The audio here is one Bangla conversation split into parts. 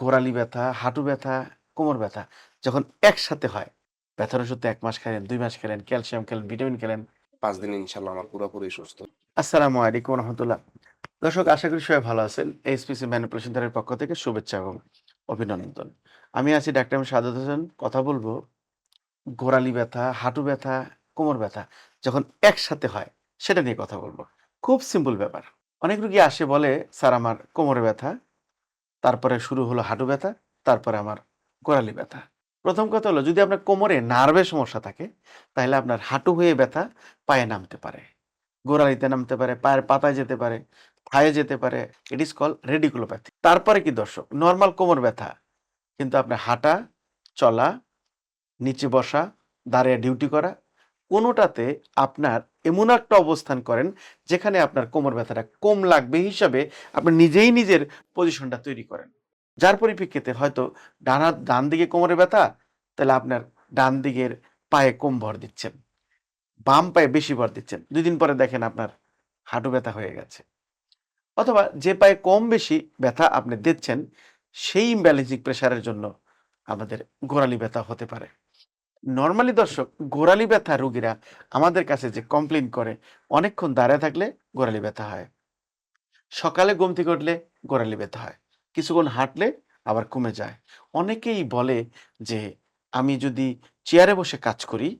গোড়ালি ব্যথা হাঁটু ব্যথা কোমর ব্যথা যখন একসাথে হয় ব্যথার ওষুধ এক মাস খেলেন দুই মাস খেলেন ক্যালসিয়াম খেলেন ভিটামিন খেলেন পাঁচ দিন ইনশাল্লাহ আমার পুরোপুরি সুস্থ। আসসালামু আলাইকুম রহমতুল্লাহ। দর্শক আশা করি সবাই ভালো আছেন। এইচপিসি ম্যানিপুলেশন তারের পক্ষ থেকে শুভেচ্ছা এবং অভিনন্দন। আমি আছি ডাক্তার সাদত হোসেন। কথা বলব গোড়ালি ব্যথা হাঁটু ব্যথা কোমর ব্যথা যখন একসাথে হয় সেটা নিয়ে কথা বলব। খুব সিম্পল ব্যাপার। অনেক রুগী আসে বলে স্যার আমার কোমরে ব্যথা। তারপরে শুরু হলো হাঁটু ব্যথা, তারপরে আমার গোড়ালি ব্যথা। প্রথম কথা হলো, যদি আপনার কোমরে নার্ভের সমস্যা থাকে, তাহলে আপনার হাঁটু হয়ে ব্যথা পায়ে নামতে পারে। গোড়ালিতে নামতে পারে, পায়ের পাতায় যেতে পারে, থায়ে যেতে পারে ইট ইজ কল রেডিকুলোপ্যাথি তারপরে কি দর্শক? নর্মাল কোমর ব্যথা। কিন্তু আপনার হাঁটা, চলা, নিচে বসা, দাঁড়িয়ে ডিউটি করা কোনোটাতে আপনার এমন একটা অবস্থান করেন যেখানে আপনার কোমর ব্যথাটা কম লাগবে হিসাবে আপনি নিজেই নিজের পজিশনটা তৈরি করেন। যার পরিপ্রেক্ষিতে হয়তো ডান হাত ডান দিকে কোমরে ব্যথা, তাহলে আপনার ডান দিকের পায়ে কম ভর দিচ্ছেন, বাম পায়ে বেশি ভর দিচ্ছেন। দুই দিন পরে দেখেন আপনার হাঁটু ব্যথা হয়ে গেছে। অথবা যে পায়ে কম বেশি ব্যথা আপনি দিচ্ছেন, সেই ইমব্যালেন্সিং প্রেশারের জন্য আমাদের গোড়ালি ব্যথা হতে পারে। নর্মালি দর্শক, গোড়ালি ব্যথা রোগীরা আমাদের কাছে যে কমপ্লেন করে, অনেকক্ষণ দাঁড়ায় থাকলে গোড়ালি ব্যথা হয়। সকালে থেকে উঠলে গোড়ালি ব্যথা হয়। কিছুক্ষণ হাঁটলে আবার কমে যায়। অনেকেই বলে যে, আমি যদি চেয়ারে বসে কাজ করি,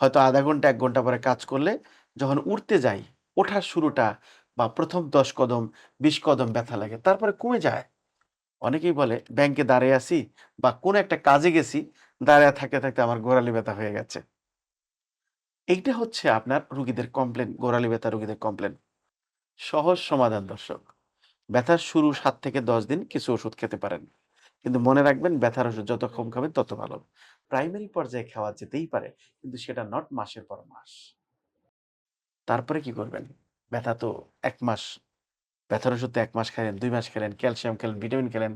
হয়তো আধা ঘণ্টা, এক ঘণ্টা পরে কাজ করলে যখন উঠতে যাই, ওঠার শুরুটা বা প্রথম দশ কদম, বিশ কদম ব্যথা লাগে, তারপরে কমে যায়। অনেকেই বলে, ব্যাংকে দাঁড়িয়ে আছি বা কোনো একটা কাজে গেছি, দাঁড়িয়ে থাকতে থাকতে আমার গোড়ালি ব্যথা হয়ে গেছে। এইটা হচ্ছে আপনার রুগীদের কমপ্লেন গোড়ালি ব্যথা রুগীদের কমপ্লেন সহজ সমাধান, দর্শক। ব্যথার শুরু সাত থেকে দশ দিন কিছু ওষুধ খেতে পারেন। কিন্তু মনে রাখবেন, ব্যথার ওষুধ যত কম খাবেন, তত ভালো। প্রাইমারি পর্যায়ে খাওয়া যেতেই পারে, কিন্তু সেটা নট মাসের পর মাস। তারপরে কি করবেন? ব্যথা তো এক মাস ব্যথার ওষুধ এক মাস খেলেন দুই মাস খেলেন, ক্যালসিয়াম খেলেন, ভিটামিন খেলেন,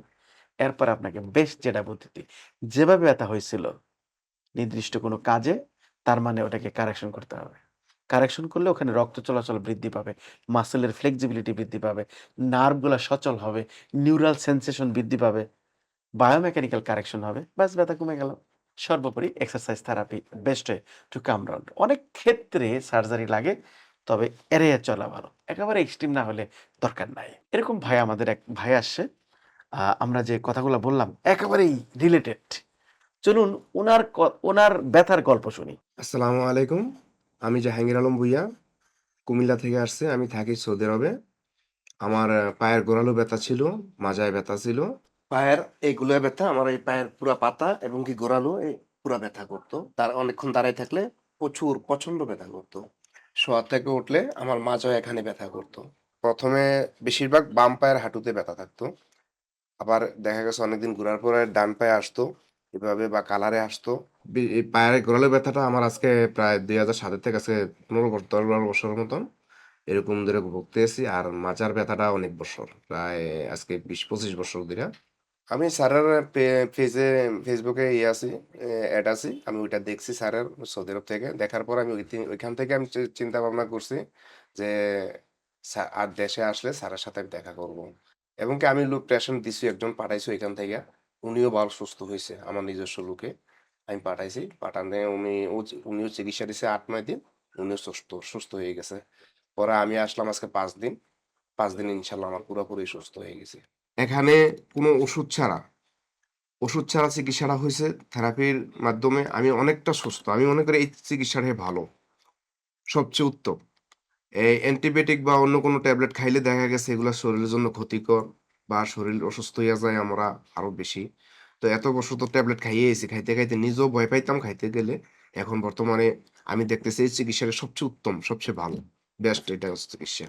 এরপর আপনাকে বেস্ট যেটা পদ্ধতি যেভাবে ব্যথা হয়েছিল, নির্দিষ্ট কোনো কাজে, তার মানে ওটাকে কারেকশন করতে হবে। কারেকশন করলে ওখানে রক্ত চলাচল বৃদ্ধি পাবে মাসেলের ফ্লেক্সিবিলিটি বৃদ্ধি পাবে নার্ভগুলো সচল হবে নিউরাল সেন্সেশন বৃদ্ধি পাবে বায়োমেকানিক্যাল কারেকশন হবে, ব্যাস ব্যথা কমে গেল। সর্বোপরি exercise therapy best to come round অনেক ক্ষেত্রে সার্জারি লাগে তবে এড়িয়ে চলা ভালো। একেবারে এক্সট্রিম না হলে দরকার নাই। এরকম ভাই আমাদের এক ভাই আসছে। আমরা যে কথাগুলো বললাম একেবারেই রিলেটেড চলুন ওনার ক- ওনার ব্যথার গল্প শুনি। আসসালামু আলাইকুম। আমি জাহাঙ্গীর আলম ভুইয়া। কুমিল্লা থেকে আসছে। আমি থাকি সৌদি আরবে। আমার পায়ের গোড়ালো ব্যথা ছিল মাজায় ব্যথা ছিল। পায়ের এইগুলো ব্যথা আমার এই পায়ের পুরা পাতা এবং কি গোড়ালো এই পুরা ব্যথা করতো। তার অনেকক্ষণ দাঁড়ায় থাকলে প্রচুর প্রচণ্ড ব্যথা করতো। শোয়া থেকে উঠলে আমার মাজায় এখানে ব্যথা করতো। প্রথমে বেশিরভাগ বাম পায়ের হাঁটুতে ব্যথা থাকতো। আবার দেখা গেছে অনেকদিন ঘোরার পরে ডান পায়ে আসতো, এভাবে বা কালারে আসতো। এই পায়ের গোড়ালের ব্যথাটা আমার আজকে প্রায় দুই হাজার সাতের থেকে আজকে পনেরো বছর বারো বছরের মতন এরকম ধরে ভুগতে আছি আর মাজার ব্যথাটা অনেক বছর, প্রায় আজকে বিশ পঁচিশ বছর ধরে। আমি স্যারের পেজে ফেসবুকে ইয়ে আছি অ্যাড আছি। আমি ওইটা দেখছি স্যারের সৌদি আরব থেকে। দেখার পর আমি ওইখান থেকে আমি চিন্তা ভাবনা করছি যে আর দেশে আসলে স্যারের সাথে আমি দেখা করব। এবং কি আমি লোক পেশেন্ট দিছি, একজন পাঠাইছি ওইখান থেকে। উনিও ভালো সুস্থ হয়েছে আমার নিজস্ব লোকে আমি পাঠাইছি, পাঠানে উনি উনিও চিকিৎসা দিছে আট, নয় দিন, উনিও সুস্থ সুস্থ হয়ে গেছে। পরে আমি আসলাম আজকে পাঁচ দিন। পাঁচ দিন ইনশাল্লাহ আমার পুরোপুরি সুস্থ হয়ে গেছে। এখানে কোনো ওষুধ ছাড়া ওষুধ ছাড়া চিকিৎসাটা হয়েছে থেরাপির মাধ্যমে। আমি অনেকটা সুস্থ। আমি মনে করি এই চিকিৎসাটাই ভালো। সবচেয়ে উত্তম। এই অ্যান্টিবায়োটিক বা অন্য কোনো ট্যাবলেট খাইলে দেখা গেছে এগুলো শরীরের জন্য ক্ষতিকর বা শরীর অসুস্থ হয়ে যায় আমরা আরও বেশি। তো এত বছর তো ট্যাবলেট খাইয়ে এসেছি খাইতে খাইতে নিজেও ভয় পাইতাম খাইতে গেলে। এখন বর্তমানে আমি দেখতেছি এই চিকিৎসাটা সবচেয়ে উত্তম, সবচেয়ে ভালো, বেস্ট এটা চিকিৎসা।